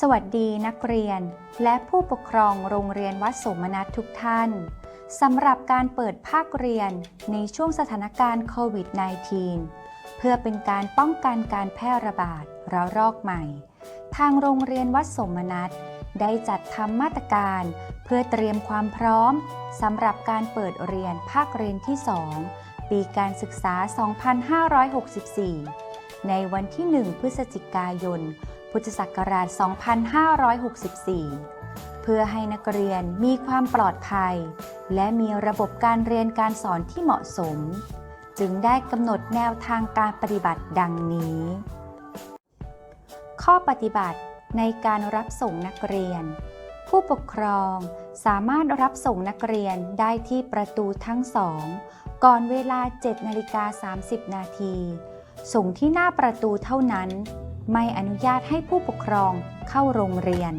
สวัสดีนักเรียน และผู้ปกครองโรงเรียนวัดสมนัตทุกท่านสำหรับการเปิดภาคเรียนในช่วงสถานการณ์โควิด -19 เพื่อเป็นการป้องกันการแพร่ระบาดระลอกใหม่ ทางโรงเรียนวัดสมนัตได้จัดทำมาตรการ เพื่อเตรียมความพร้อมสำหรับการเปิดเรียนภาคเรียนที่ 2 ปีการศึกษา 2564 ในวันที่ 1 พฤศจิกายน พุทธศักราช 2564 เพื่อให้นักเรียนมีความปลอดภัย และมีระบบการเรียนการสอนที่เหมาะสม จึงได้กำหนดแนวทางการปฏิบัติดังนี้ ข้อปฏิบัติในการรับส่งนักเรียน ผู้ปกครองสามารถรับส่งนักเรียนได้ที่ประตูทั้งสอง ก่อนเวลา7นาฬิกา30 นาที ส่งที่หน้าประตูเท่านั้น ไม่อนุญาตให้ผู้ปกครองเข้าโรงเรียน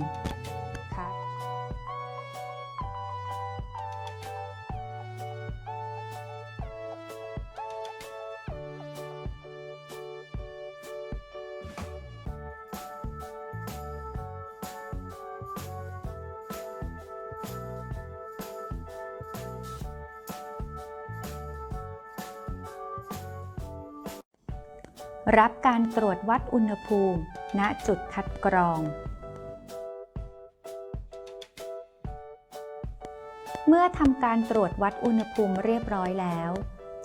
รับการตรวจวัดอุณหภูมิ ณ จุดคัดกรอง เมื่อทำการตรวจวัดอุณหภูมิเรียบร้อยแล้ว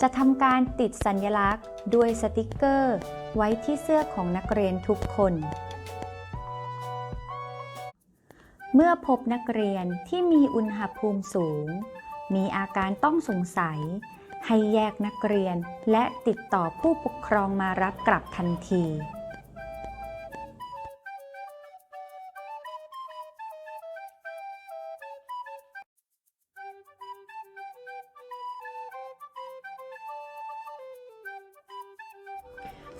จะทำการติดสัญลักษณ์ ด้วยสติกเกอร์ ไว้ที่เสื้อของนักเรียนทุกคน เมื่อพบนักเรียนที่มีอุณหภูมิสูง มีอาการต้องสงสัย ให้แยกนักเรียนและติดต่อผู้ปกครองมารับกลับทันที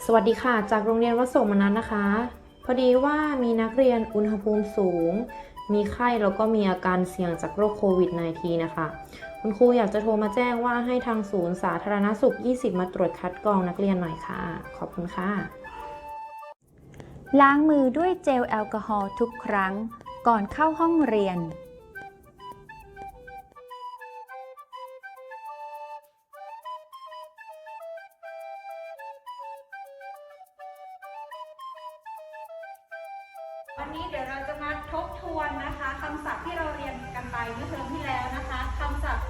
สวัสดีค่ะ จากโรงเรียนวัดสมนัสนะคะ พอดีว่ามีนักเรียนอุณหภูมิสูง มีไข้แล้วก็มีอาการเสี่ยงจากโรคโควิด -19 นะคะ คุณครูอยากจะโทรมาแจ้งว่าให้ทางศูนย์สาธารณสุข 20 มาตรวจคัดกรองนักเรียนหน่อยค่ะ ขอบคุณค่ะ ล้างมือด้วยเจลแอลกอฮอล์ทุกครั้ง ก่อนเข้าห้องเรียน วันนี้เดี๋ยวเราจะมาทบทวนนะคะคำศัพท์ที่เราเรียนกันไปเมื่อเทอมที่แล้วนะคะคำศัพท์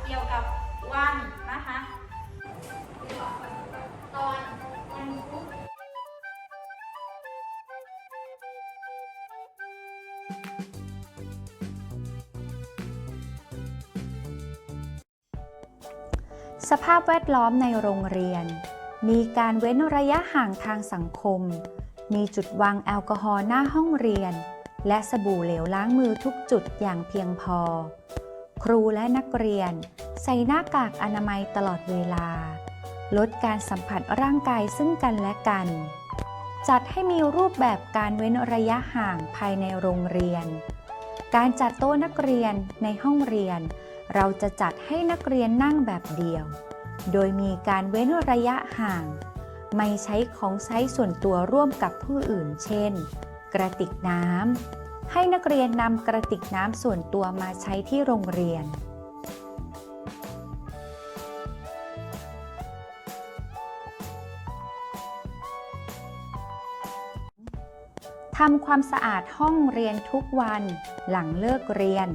สภาพแวดล้อมในโรงเรียน มีการเว้นระยะห่างทางสังคม มีจุดวางแอลกอฮอล์หน้าห้องเรียน และสบู่เหลวล้างมือทุกจุดอย่างเพียงพอ ครูและนักเรียน ใส่หน้ากากอนามัยตลอดเวลา ลดการสัมผัสร่างกายซึ่งกันและกัน จัดให้มีรูปแบบการเว้นระยะห่างภายในโรงเรียน การจัดโต๊ะนักเรียนในห้องเรียน เราจะจัดให้นักเรียนนั่งแบบเดียว โดยมีการเว้นระยะห่าง ไม่ใช้ของใช้ส่วนตัวร่วมกับผู้อื่น เช่น กระติกน้ำ ให้นักเรียนนำกระติกน้ำส่วนตัวมาใช้ที่โรงเรียนทำความสะอาดห้องเรียนทุกวันหลังเลิกเรียน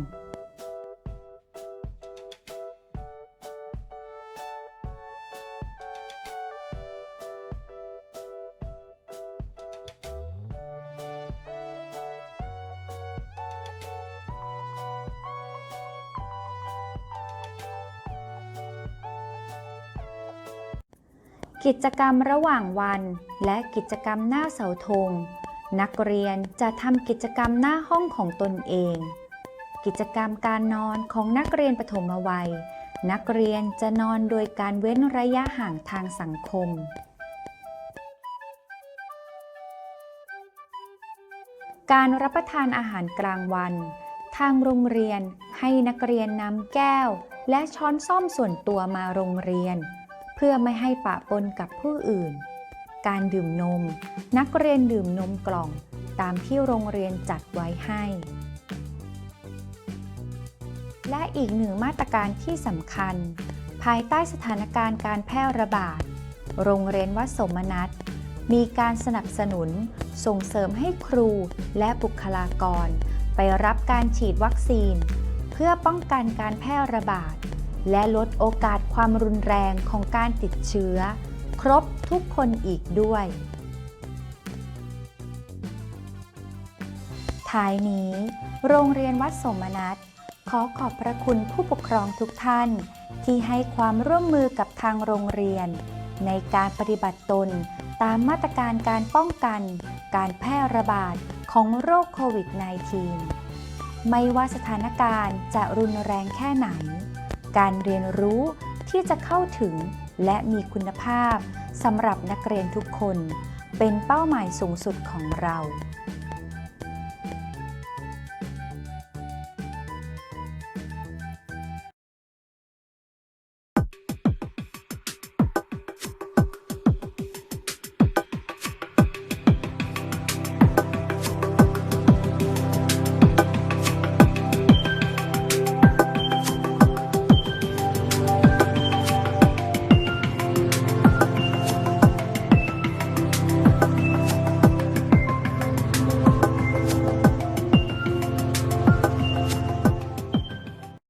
กิจกรรมระหว่างวัน และกิจกรรมหน้าเสาธง นักเรียนจะทำกิจกรรมหน้าห้องของตนเอง กิจกรรมการนอนของนักเรียนปฐมวัย นักเรียนจะนอนโดยการเว้นระยะห่างทางสังคม การรับประทานอาหารกลางวัน ทางโรงเรียนให้นักเรียนนำแก้ว และช้อนส้อมส่วนตัวมาโรงเรียน เพื่อไม่ให้ปะปนกับผู้อื่น การดื่มนม นักเรียนดื่มนมกล่องตามที่โรงเรียนจัดไว้ให้ และอีกหนึ่งมาตรการที่สำคัญ ภายใต้สถานการณ์การแพร่ระบาด โรงเรียนวัดสมนัตมีการสนับสนุนส่งเสริมให้ครูและบุคลากร ไปรับการฉีดวัคซีน เพื่อป้องกันการแพร่ระบาด และลดโอกาสความรุนแรงของการติดเชื้อ ครบทุกคนอีกด้วย ท้ายนี้ โรงเรียนวัดสมนัตขอขอบพระคุณผู้ปกครองทุกท่าน ที่ให้ความร่วมมือกับทางโรงเรียน ในการปฏิบัติตนตามมาตรการการป้องกัน การแพร่ระบาดของโรคโควิด -19 ไม่ว่าสถานการณ์จะรุนแรงแค่ไหน การเรียนรู้ที่จะเข้าถึงและมีคุณภาพสำหรับนักเรียนทุกคน เป็นเป้าหมายสูงสุดของเรา